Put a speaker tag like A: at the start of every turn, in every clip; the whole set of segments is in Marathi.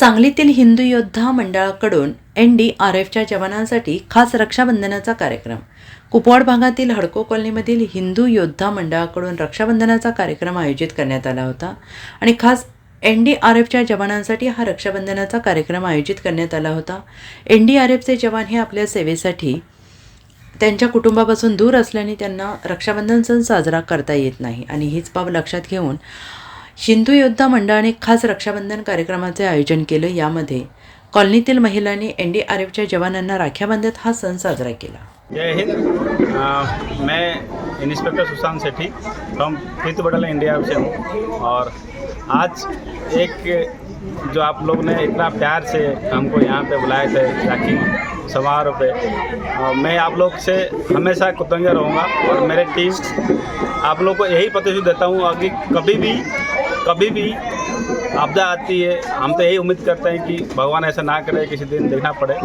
A: सांगलीतील हिंदू योद्धा मंडळाकडून एन डी आर एफच्या जवानांसाठी खास रक्षाबंधनाचा कार्यक्रम. कुपवाड भागातील हडको कॉलनीमधील हिंदू योद्धा मंडळाकडून रक्षाबंधनाचा कार्यक्रम आयोजित करण्यात आला होता आणि खास एन डी आर एफच्या जवानांसाठी हा रक्षाबंधनाचा कार्यक्रम आयोजित करण्यात आला होता. एन डी आर एफचे जवान हे आपल्या सेवेसाठी त्यांच्या कुटुंबापासून दूर असल्याने त्यांना रक्षाबंधन सण साजरा करता येत नाही आणि हीच बाब लक्षात घेऊन सिंधू योद्धा मंडळाने खास रक्षाबंधन कार्यक्रमाचे आयोजन केलं. यामध्ये कॉलनीतील महिलांनी एन डी आर एफच्या जवानांना राख्या बांधत हा सण साजरा केला.
B: जय हिंद. मैं inspector Sushant Sethi from fifth battalion India से हूँ और आज एक जो आप लोग ने इतना प्यार से हमको यहाँ पे बुलाए थे राखी समारोह पे और मैं आप लोग से हमेशा कृतज्ञ रहूँगा और मेरे टीम आप लोग को यही प्रतिशत देता हूँ कि कभी भी कभी भी आपदा आती है, हम तो यही उम्मीद करते हैं कि भगवान ऐसा ना करे, किसी दिन देखना पड़े।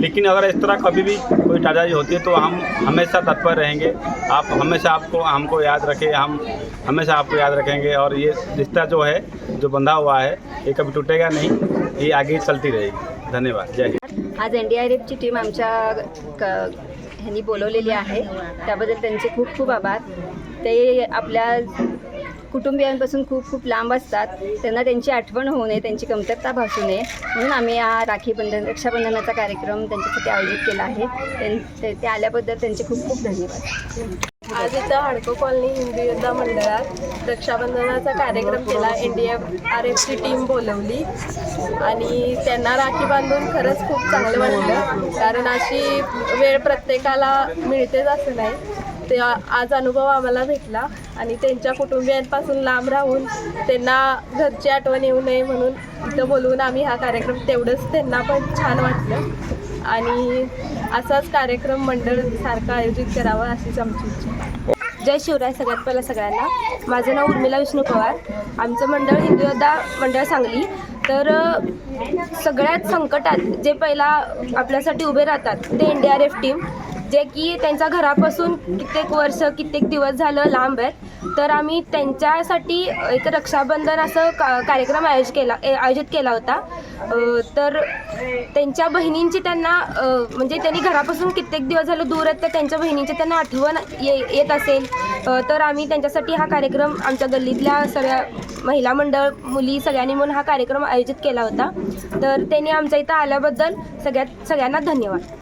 B: लेकिन अगर इस तरह कभी भी कोई ट्रेजेडी होती है तो हम हमेशा तत्पर रहेंगे। आप हमेशा आपको, हमको याद रखें, हम हमेशा आपको याद रखेंगे। और ये रिश्ता जो है, जो बंधा हुआ है, ये कभी टूटेगा नहीं, ये आगे चलती रहेगी। धन्यवाद। जय हिंद।
C: आज एन डी आर एफची टीम ह्यांनी बोलवलेली आहे. त्याबद्दल त्यांचे खूप खूप आभार. ते आपल्या कुटुंबियांपासून खूप खूप लांब असतात त्यांना त्यांची आठवण होऊ नये त्यांची कमतरता भासू नये. म्हणून आम्ही हा राखी बंधन रक्षाबंधनाचा कार्यक्रम त्यांच्यासाठी आयोजित केला आहे. त्यां- ते- ते आल्याबद्दल त्यांचे खूप खूप धन्यवाद.
D: आज इथं हडको कॉलनी हिंदू योद्धा मंडळात रक्षाबंधनाचा कार्यक्रम केला. एन डी एफ आर एफची टीम बोलवली. आणि त्यांना राखी बांधून खरंच खूप चांगलं वाटलं. कारण अशी वेळ प्रत्येकाला मिळतेच असं नाही. ते आज अनुभव आम्हाला भेटला आणि त्यांच्या कुटुंबियांपासून लांब राहून त्यांना घरची आठवण येऊ नये म्हणून इथं बोलवून आम्ही हा कार्यक्रम तेवढंच त्यांना पण छान वाटलं. आणि असाच कार्यक्रम मंडळ सारखा आयोजित करावा अशीच आमची इच्छा.
E: जय शिवराय सगळ्यात पहिला सगळ्यांना. माझं नाव उर्मिला विष्णू पवार. आमचं मंडळ हिंदू योद्धा मंडळ सांगली. तर सगळ्यात संकटात जे पहिला आपल्यासाठी उभे राहतात ते N D R F team जे की त्यांच्या घरापासून कित्येक वर्ष कित्येक दिवस झालं लांब आहेत. तर आम्ही त्यांच्यासाठी एक रक्षाबंधन असं का कार्यक्रम आयोजित केला ए- आयोजित केला होता. तर त्यांच्या बहिणींची त्यांना म्हणजे त्यांनी घरापासून कित्येक दिवस झालं दूर आहेत तर त्यांच्या बहिणींची त्यांना आठवण ये येत असेल. तर आम्ही त्यांच्यासाठी हा कार्यक्रम आमच्या गल्लीतल्या सगळ्या महिला मंडळ मुली सगळ्यांनी म्हणून हा कार्यक्रम आयोजित केला होता. तर त्यांनी आमच्या इथं आल्याबद्दल सगळ्यात सगळ्यांना धन्यवाद.